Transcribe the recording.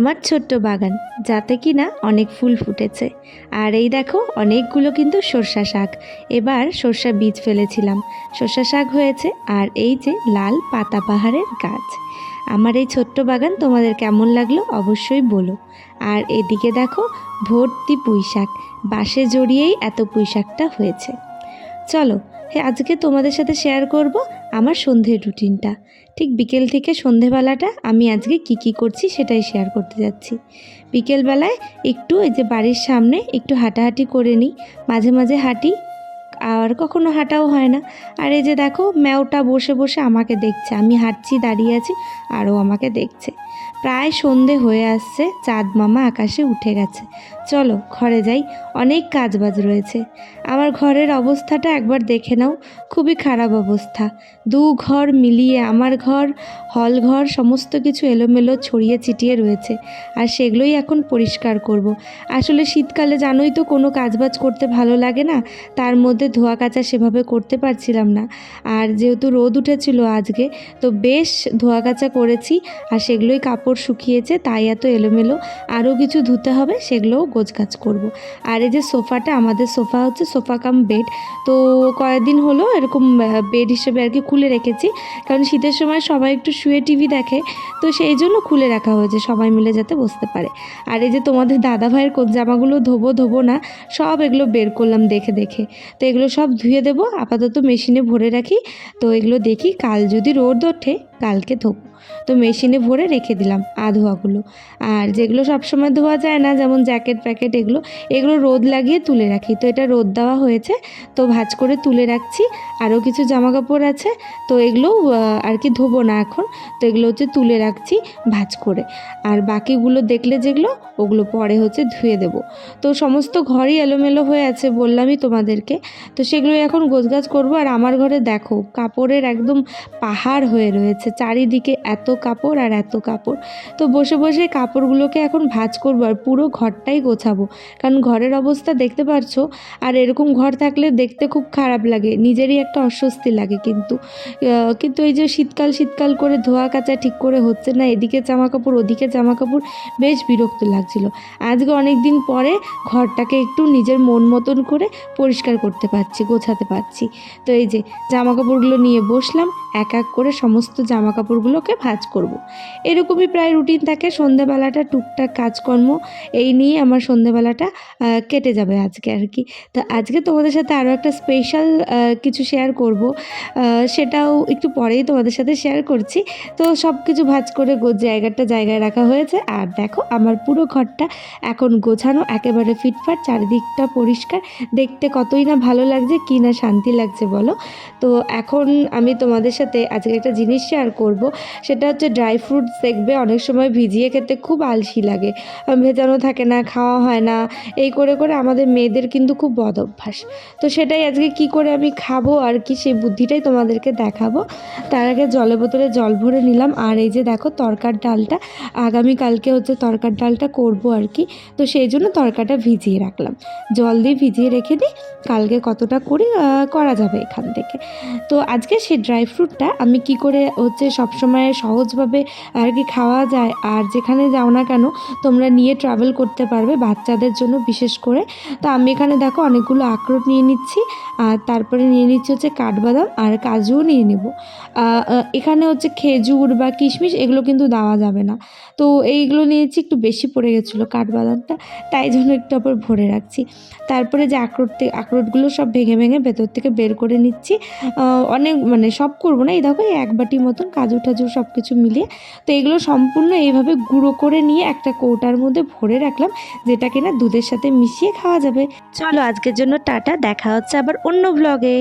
আমার ছোট্ট বাগান, যাতে কি না অনেক ফুল ফুটেছে। আর এই দেখো, অনেকগুলো কিন্তু সর্ষা শাক। এবার সর্ষা বীজ ফেলেছিলাম। সর্ষা শাক হয়েছে, আর এই যে লাল পাতা পাহাড়ের গাছ। আমার এই ছোট্ট বাগান তোমাদের কেমন লাগল অবশ্যই বলো। আর এদিকে দেখো, ভর্তি পুঁই শাক বাসে জড়িয়েই এত পুঁই শাকটা হয়েছে। চলো আজকে তোমাদের সাথে শেয়ার করব আমার সন্ধ্যের রুটিনটা। ঠিক বিকেল থেকে সন্ধেবেলাটা আমি আজকে কি কি করছি সেটাই শেয়ার করতে যাচ্ছি। বিকেলবেলায় একটু এই যে বাড়ির সামনে একটু হাঁটাহাঁটি করে নিই, মাঝে মাঝে হাঁটি আর কখনো হাঁটাও হয় না। আর এই যে দেখো, ম্যাওটা বসে বসে আমাকে দেখছে। আমি হাঁটছি, দাঁড়িয়ে আছি আরও আমাকে দেখছে। প্রায় সন্ধে হয়ে আসছে, চাঁদ মামা আকাশে উঠে গেছে। চলো, ঘরে যাই, অনেক কাজবাজ রয়েছে। আমার ঘরের অবস্থাটা একবার দেখে নাও, খুবই খারাপ অবস্থা। দু ঘর মিলিয়ে আমার ঘর, হল ঘর, সমস্ত কিছু এলোমেলো, ছড়িয়ে ছিটিয়ে রয়েছে। আর সেগুলোই এখন পরিষ্কার করব। আসলে শীতকালে জানোই তো কোনো কাজবাজ করতে ভালো লাগে না, তার মধ্যে ধোয়া কাচা সেভাবে করতে পারছিলাম না। আর যেহেতু রোদ উঠেছিল আজকে, তো বেশ ধোয়া কাচা করেছি আর সেগুলোই কাপড় শুকিয়েছে, তাই এত এলোমেলো। আরও কিছু ধুতে হবে, সেগুলোও গোছগাছ করব। আর এই যে সোফাটা, আমাদের সোফা হচ্ছে সোফা কাম বেড। তো কয়েকদিন হলো এরকম বেড হিসেবে আর কি খুলে রেখেছি। কারণ শীতের সময় সবাই একটু শুয়ে টিভি দেখে, তো সেই জন্য খুলে রাখা হয়েছে, সবাই মিলে যাতে বসতে পারে। আর এই যে তোমাদের দাদা ভাইয়ের জামাগুলো ধোবো ধোবো না, সব এগুলো বের করলাম দেখে দেখে। তো এগুলো সব ধুয়ে দেবো। আপাতত মেশিনে ভরে রাখি। তো এগুলো দেখি, কাল যদি রোদ ওঠে, কালকে ধোবো। তো মেশিনে ভরে রেখে দিলাম আধোয়াগুলো আর যেগুলো সবসময় ধোয়া যায় না, যেমন জ্যাকেট প্যাকেট এগুলো এগুলো রোদ লাগিয়ে তুলে রাখি। তো এটা রোদ দেওয়া হয়েছে, তো ভাজ করে তুলে রাখছি। আরও কিছু জামা কাপড় আছে, তো এগুলো আর কি ধোবো না এখন। তো এগুলো হচ্ছে তুলে রাখছি ভাজ করে। আর বাকিগুলো দেখলে যেগুলো, ওগুলো পরে হচ্ছে ধুয়ে দেব। তো সমস্ত ঘরই এলোমেলো হয়ে আছে বললামই তোমাদেরকে। তো সেগুলো এখন গোছগাছ করব। আর আমার ঘরে দেখো, কাপড়ের একদম পাহাড় হয়ে রয়েছে, চারিদিকে এত কাপড় আর এত কাপড়। তো বসে বসে কাপড়গুলোকে এখন ভাঁজ করব আর পুরো ঘরটাই গোছাবো। কারণ ঘরের অবস্থা দেখতে পারছ? আর এরকম ঘর থাকলে দেখতে খুব খারাপ লাগে। নিজেরই একটা অস্বস্তি লাগে কিন্তু। কিন্তু এই যে শীতকাল শীতকাল করে ধোয়া কাচা ঠিক করে হচ্ছে না, এদিকে জামা কাপড় ওদিকে জামা কাপড় বেশ বিরক্ত লাগছিল। আজকে অনেক দিন পরে ঘরটাকে একটু নিজের মন মতন করে পরিষ্কার করতে পারছি, গোছাতে পারছি। তো এই যে জামা কাপড়গুলো নিয়ে বসলাম, এক এক করে সমস্ত জামা কাপড়গুলোকে ভাঁজ করব। এরকমই প্রায় রুটিন থাকে। সন্ধেবেলাটা টুকটাক কাজকর্ম, এই নিয়ে আমার সন্ধেবেলাটা কেটে যাবে আজকে আর কি। তো আজকে তোমাদের সাথে আরও একটা স্পেশাল কিছু শেয়ার করব। সেটাও একটু পরেই তোমাদের সাথে শেয়ার করছি। তো সব কিছু ভাঁজ করে জায়গাটা জায়গায় রাখা হয়েছে। আর দেখো, আমার পুরো ঘরটা এখন গোছানো, একেবারে ফিটফাট, চারিদিকটা পরিষ্কার। দেখতে কতই না ভালো লাগছে, কি না শান্তি লাগছে বলো? তো এখন আমি তোমাদের সাথে আজকে একটা জিনিস শেয়ার করব। সেটা হচ্ছে ড্রাই ফ্রুটস দেখবে অনেক সময় ভিজিয়ে খেতে খুব আলসি লাগে। ভেজানো থাকে না, খাওয়া হয় না। এই করে করে আমাদের মেয়েদের কিন্তু খুব বদ অভ্যাস। তো সেটাই আজকে কি করে আমি খাব আর কি সেই বুদ্ধিটাই তোমাদেরকে দেখাবো। তার আগে জলের বোতলে জল ভরে নিলাম। আর এই যে দেখো তরকার ডালটা আগামীকালকে হচ্ছে তরকার ডালটা করব আর কি। তো সেই জন্য তরকাটা ভিজিয়ে রাখলাম। জল দিয়ে ভিজিয়ে রেখে দিই। কালকে কতটা করি করা যাবে এখান থেকে। তো আজকে সেই ড্রাই ফ্রুটটা আমি কি করে হচ্ছে সবসময় সহজভাবে আর কি খাওয়া যায়। আর যেখানে যাও না কেন, তোমরা নিয়ে ট্রাভেল করতে পারবে বাচ্চাদের জন্য বিশেষ করে। তো আমি এখানে দেখো অনেকগুলো আখরোট নিয়ে নিচ্ছি। আর তারপরে নিয়ে নিচ্ছি হচ্ছে কাঠবাদাম আর কাজুও নিয়ে নেব। এখানে হচ্ছে খেজুর বা কিশমিশ এগুলো কিন্তু দেওয়া যাবে না। তো এইগুলো নিয়েছি একটু বেশি পড়ে গেছিল কাঠবাদামটা, তাই জন্য একটু আবার ভরে রাখছি। তারপরে যে আখরোট আখরোটগুলো সব ভেঙে ভেঙে ভেতর থেকে বের করে নিচ্ছি। অনেক মানে সব করব না, এই দেখো এই এক বাটি মতন কাজু টাজু সব কিছু মিলিয়ে। তো এগুলো সম্পূর্ণ এইভাবে গুঁড়ো করে নিয়ে একটা কৌটার মধ্যে ভরে রাখলাম, যেটা কিনা দুধের সাথে মিশিয়ে খাওয়া যাবে। চলো আজকের জন্য টাটা, দেখা হচ্ছে আবার অন্য ব্লগে